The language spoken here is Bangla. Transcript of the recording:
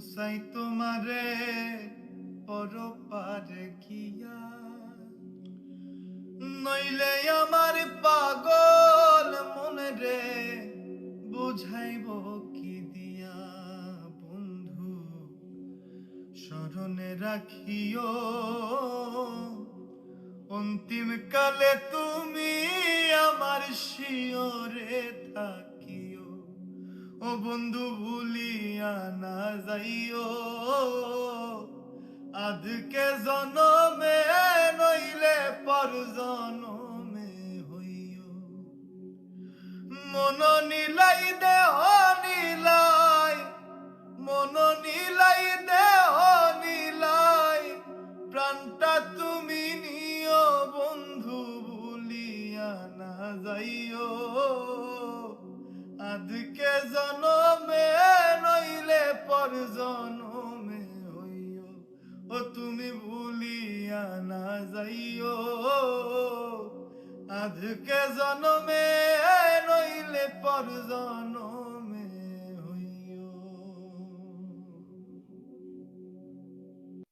পুসাই তোমারে পর পারে গিয়া। নইলে আমার পাগল মনে রে বুঝাইব কি দিয়া, বন্ধু, স্মরণে রাখিও। অন্তিম কালে তুমি আমার শিওরে থাকিও। ও বন্ধু ভুলিয়া না যাইও। আদকে জনমে নইলে পর জনমে হইও। মন নিলাই, দেহ নিলাই, মন নিলাই, দেহ নিলাই, প্রাণটা তুমি নিও বন্ধু ভুলিয়া না যাইও। জনমে হইও ও তুমি ভুলিয়া না যাইও। আজকে জনমে নইলে পর